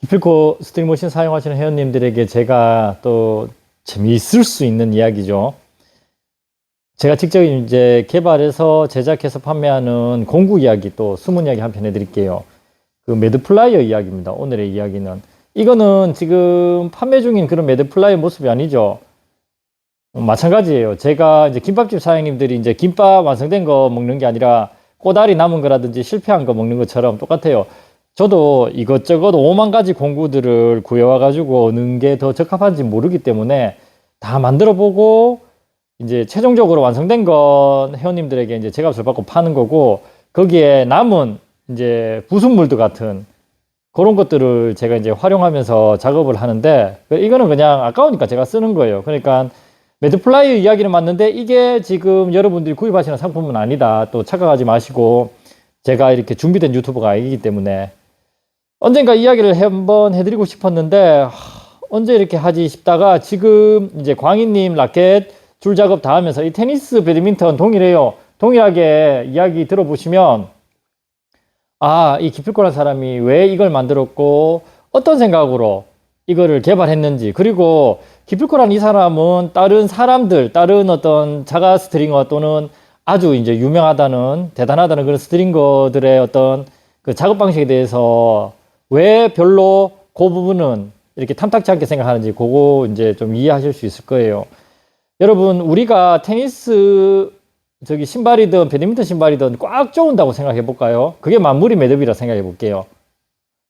기필코 스트링머신 사용하시는 회원님들에게 제가 또 재미있을 수 있는 이야기죠. 제가 직접 이제 개발해서 제작해서 판매하는 공구 이야기 또 숨은 이야기 한 편 해드릴게요. 그 매드 플라이어 이야기입니다. 오늘의 이야기는. 이거는 지금 판매 중인 그런 매드 플라이어 모습이 아니죠. 어, 마찬가지예요. 제가 이제 김밥집 사장님들이 이제 김밥 완성된 거 먹는 게 아니라 꼬다리 남은 거라든지 실패한 거 먹는 것처럼 똑같아요. 저도 이것저것 5만 가지 공구들을 구해와 가지고 어느 게 더 적합한지 모르기 때문에 다 만들어 보고 이제 최종적으로 완성된 건 회원님들에게 이제 제값을 받고 파는 거고 거기에 남은 이제 부순물도 같은 그런 것들을 제가 이제 활용하면서 작업을 하는데 그 이거는 그냥 아까우니까 제가 쓰는 거예요. 그러니까 매드플라이 이야기는 맞는데 이게 지금 여러분들이 구입하시는 상품은 아니다. 또 착각하지 마시고 제가 이렇게 준비된 유튜버가 아니기 때문에 언젠가 이야기를 한번 해드리고 싶었는데 하, 언제 이렇게 하지 싶다가 지금 이제 광희님 라켓 줄 작업 다 하면서 이 테니스 배드민턴 동일해요. 동일하게 이야기 들어보시면 아, 이 기필코란 사람이 왜 이걸 만들었고 어떤 생각으로 이거를 개발했는지 그리고 기필코란 이 사람은 다른 사람들, 다른 어떤 자가 스트링어 또는 아주 이제 유명하다는 대단하다는 그런 스트링거들의 어떤 그 작업 방식에 대해서 왜 별로 그 부분은 이렇게 탐탁치 않게 생각하는지 그거 이제 좀 이해하실 수 있을 거예요. 여러분 우리가 테니스 저기 신발이든 배드민턴 신발이든 꽉 조은다고 생각해 볼까요? 그게 만물이 매듭이라 생각해 볼게요.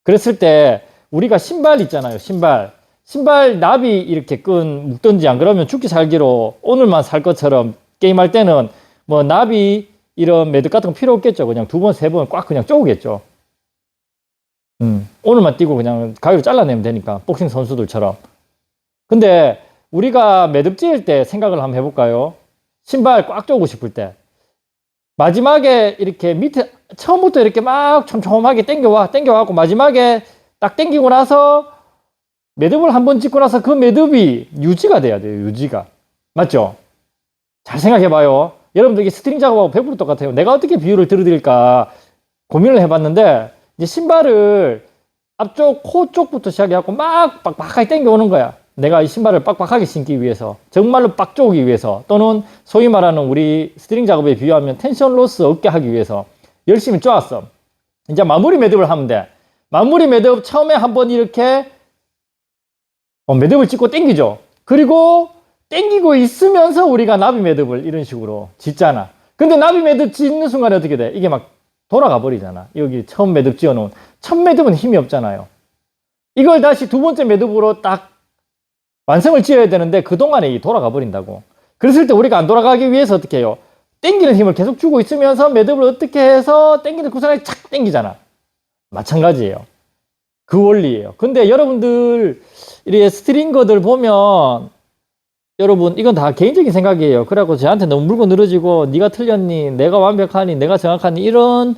그랬을 때 우리가 신발 있잖아요. 신발. 신발 나비 이렇게 끈 묶든지 안 그러면 죽기 살기로 오늘만 살 것처럼 게임할 때는 뭐 나비 이런 매듭 같은 거 필요 없겠죠. 그냥 두 번, 세 번 꽉 그냥 쪼우겠죠. 음, 오늘만 뛰고 그냥 가위로 잘라내면 되니까 복싱 선수들처럼. 근데 우리가 매듭 지을 때 생각을 한번 해볼까요? 신발 꽉 조고 싶을 때 마지막에 이렇게 밑에 처음부터 이렇게 막 촘촘하게 당겨와 당겨와갖고 마지막에 딱 당기고 나서 매듭을 한번 짓고 나서 그 매듭이 유지가 돼야 돼요 유지가 맞죠? 잘 생각해봐요 여러분들 이게 스트링 작업하고 100% 똑같아요 내가 어떻게 비율을 들어드릴까 고민을 해봤는데 이제 신발을 앞쪽 코 쪽부터 시작해갖고 막 빡빡하게 당겨오는 거야. 내가 이 신발을 빡빡하게 신기 위해서 정말로 빡 조기 위해서 또는 소위 말하는 우리 스트링 작업에 비유하면 텐션 로스 없게 하기 위해서 열심히 쪼았어. 이제 마무리 매듭을 하면 돼. 마무리 매듭 처음에 한번 이렇게 어, 매듭을 찍고 당기죠. 그리고 당기고 있으면서 우리가 나비 매듭을 이런 식으로 짓잖아. 근데 나비 매듭 짓는 순간에 어떻게 돼? 이게 막 돌아가 버리잖아 여기 처음 매듭 지어 놓은 첫 매듭은 힘이 없잖아요 이걸 다시 두 번째 매듭으로 딱 완성을 지어야 되는데 그동안에 이 돌아가 버린다고. 그랬을 때 우리가 안 돌아가기 위해서 어떻게 해요? 땡기는 힘을 계속 주고 있으면서 매듭을 어떻게 해서 땡기는 구간에 착 땡기잖아. 마찬가지예요. 그 원리예요. 근데 여러분들 이렇게 스트링거들 보면 여러분 이건 다 개인적인 생각이에요. 그래갖고 저한테 너무 물고 늘어지고 네가 틀렸니, 내가 완벽하니, 내가 정확하니 이런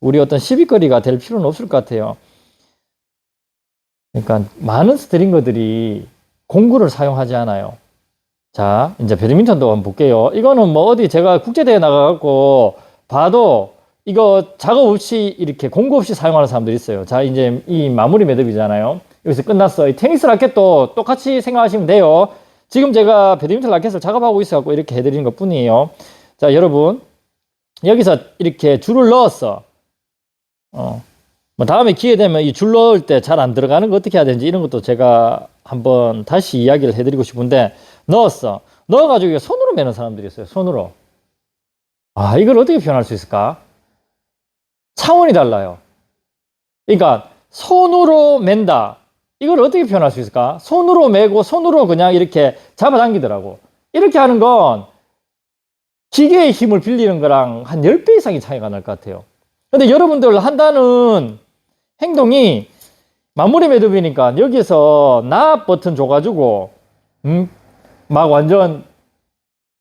우리 어떤 시비거리가 될 필요는 없을 것 같아요. 그러니까 많은 스트링거들이 공구를 사용하지 않아요. 자, 이제 배드민턴도 한번 볼게요. 이거는 뭐 어디 제가 국제대회 나가갖고 봐도 이거 작업 없이 이렇게 공구 없이 사용하는 사람들이 있어요. 자, 이제 이 마무리 매듭이잖아요. 여기서 끝났어. 이 테니스 라켓도 똑같이 생각하시면 돼요. 지금 제가 배드민턴 라켓을 작업하고 있어갖고 이렇게 해드리는 것 뿐이에요. 자, 여러분. 여기서 이렇게 줄을 넣었어. 어. 뭐 다음에 기회 되면 이 줄 넣을 때 잘 안 들어가는 거 어떻게 해야 되는지 이런 것도 제가 한번 다시 이야기를 해드리고 싶은데 넣었어. 넣어가지고 손으로 매는 사람들이 있어요. 손으로. 아 이걸 어떻게 표현할 수 있을까? 차원이 달라요. 그러니까 손으로 맨다. 이걸 어떻게 표현할 수 있을까? 손으로 매고 손으로 그냥 이렇게 잡아당기더라고. 이렇게 하는 건 기계의 힘을 빌리는 거랑 한 10배 이상의 차이가 날 것 같아요. 근데 여러분들 한다는 행동이 마무리 매듭이니까 여기서 나 버튼 줘가지고 음, 막 완전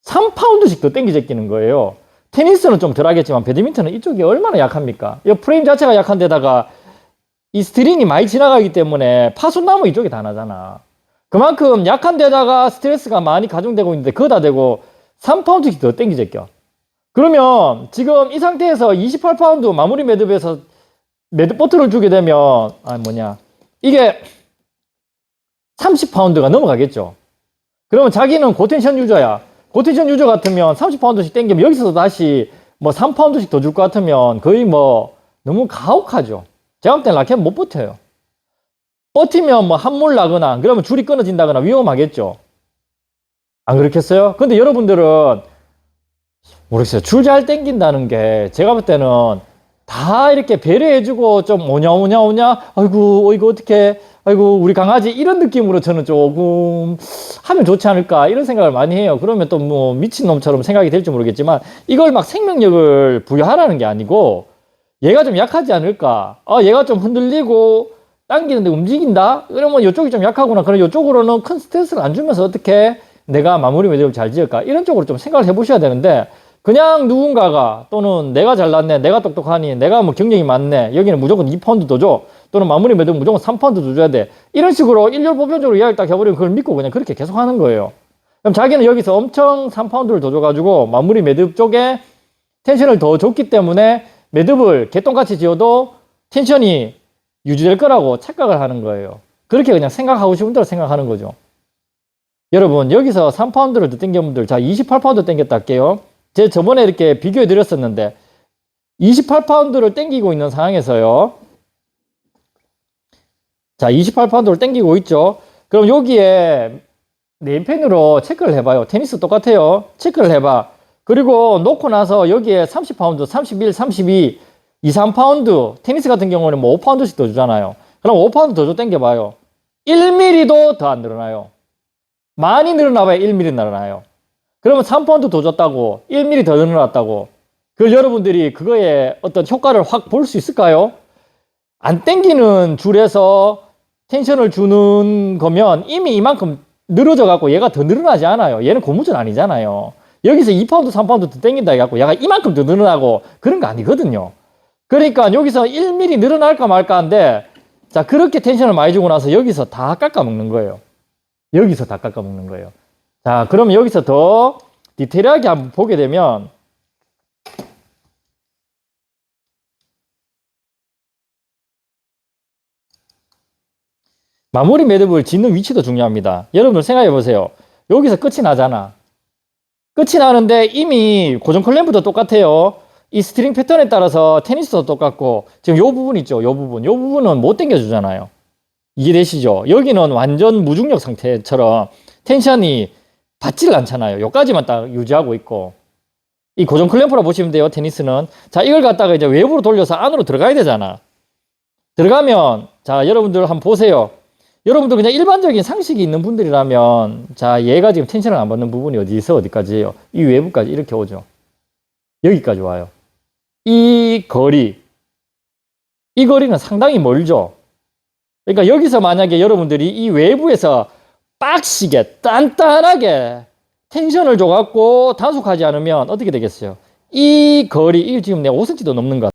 3파운드씩 더 땡기 제 끼는 거예요. 테니스는 좀 덜 하겠지만 배드민턴은 이쪽이 얼마나 약합니까? 이 프레임 자체가 약한 데다가 이 스트링이 많이 지나가기 때문에 파손나무 이쪽이 다 나잖아. 그만큼 약한 데다가 스트레스가 많이 가중되고 있는데 그거 다 되고 3파운드씩 더 땡기 제껴. 그러면 지금 이 상태에서 28파운드 마무리 매듭에서 매듭 버튼을 주게 되면 아 뭐냐 이게 30파운드가 넘어가겠죠. 그러면 자기는 고텐션 유저야. 고텐션 유저 같으면 30파운드씩 땡기면 여기서도 다시 뭐 3파운드씩 더 줄 것 같으면 거의 뭐 너무 가혹하죠. 제가 볼 때는 라켓 못 버텨요. 버티면 뭐 한물 나거나 그러면 줄이 끊어진다거나 위험하겠죠. 안 그렇겠어요? 근데 여러분들은 모르겠어요. 줄 잘 땡긴다는 게 제가 볼 때는 다 이렇게 배려해주고 좀 오냐 오냐 오냐 아이고 어, 이거 어떻게 아이고 우리 강아지 이런 느낌으로 저는 조금 하면 좋지 않을까 이런 생각을 많이 해요. 그러면 또 뭐 미친놈처럼 생각이 될지 모르겠지만 이걸 막 생명력을 부여하라는 게 아니고 얘가 좀 약하지 않을까? 아 얘가 좀 흔들리고 당기는데 움직인다? 그러면 이쪽이 좀 약하구나. 그럼 이쪽으로는 큰 스트레스를 안 주면서 어떻게 내가 마무리 매듭을 잘 지을까? 이런 쪽으로 좀 생각을 해 보셔야 되는데 그냥 누군가가 또는 내가 잘났네 내가 똑똑하니 내가 뭐 경력이 많네 여기는 무조건 2파운드 더 줘 또는 마무리 매듭 무조건 3파운드 더 줘야 돼. 이런 식으로 일렬 보편적으로 이야기를 딱 해버리면 그걸 믿고 그냥 그렇게 계속 하는 거예요. 그럼 자기는 여기서 엄청 3파운드를 더 줘가지고 마무리 매듭 쪽에 텐션을 더 줬기 때문에 매듭을 개똥같이 지어도 텐션이 유지될 거라고 착각을 하는 거예요. 그렇게 그냥 생각하고 싶은 대로 생각하는 거죠. 여러분 여기서 3파운드를 더 땡긴 분들 자 28파운드 땡겼다 할게요. 제 저번에 이렇게 비교해 드렸었는데 28파운드를 땡기고 있는 상황에서요. 자 28파운드를 땡기고 있죠. 그럼 여기에 네임펜으로 체크를 해봐요. 테니스 똑같아요. 체크를 해봐 그리고 놓고 나서 여기에 30파운드 31 32 2 3파운드 테니스 같은 경우는 뭐 5파운드씩 더 주잖아요 그럼 5파운드 더줘 땡겨봐요 1mm도 더 안 늘어나요 많이 늘어나봐야 1mm 늘어나요. 그러면 3파운드 더 줬다고 1mm 더 늘어났다고 그 여러분들이 그거에 어떤 효과를 확 볼 수 있을까요? 안 땡기는 줄에서 텐션을 주는 거면 이미 이만큼 늘어져 갖고 얘가 더 늘어나지 않아요. 얘는 고무줄 아니잖아요. 여기서 2파운드, 3파운드 더 땡긴다 해갖고 얘가 이만큼 더 늘어나고 그런 거 아니거든요. 그러니까 여기서 1mm 늘어날까 말까 한데 자 그렇게 텐션을 많이 주고 나서 여기서 다 깎아 먹는 거예요. 여기서 다 깎아 먹는 거예요. 자, 그러면 여기서 더 디테일하게 한번 보게 되면 마무리 매듭을 짓는 위치도 중요합니다. 여러분들 생각해 보세요. 여기서 끝이 나잖아. 끝이 나는데 이미 고정 클램프도 똑같아요. 이 스트링 패턴에 따라서 테니스도 똑같고 지금 요 부분 있죠. 요 부분. 요 부분은 못 당겨 주잖아요. 이해되시죠? 여기는 완전 무중력 상태처럼 텐션이 받질 않잖아요. 여기까지만 딱 유지하고 있고. 이 고정 클램프라 보시면 돼요, 테니스는. 자, 이걸 갖다가 이제 외부로 돌려서 안으로 들어가야 되잖아. 들어가면, 자, 여러분들 한번 보세요. 여러분들 그냥 일반적인 상식이 있는 분들이라면, 자, 얘가 지금 텐션을 안 받는 부분이 어디서 어디까지예요? 이 외부까지 이렇게 오죠. 여기까지 와요. 이 거리, 이 거리는 상당히 멀죠. 그러니까 여기서 만약에 여러분들이 이 외부에서 빡시게 단단하게 텐션을 줘갖고 단속하지 않으면 어떻게 되겠어요? 이 거리, 이 지금 내가 5cm도 넘는 것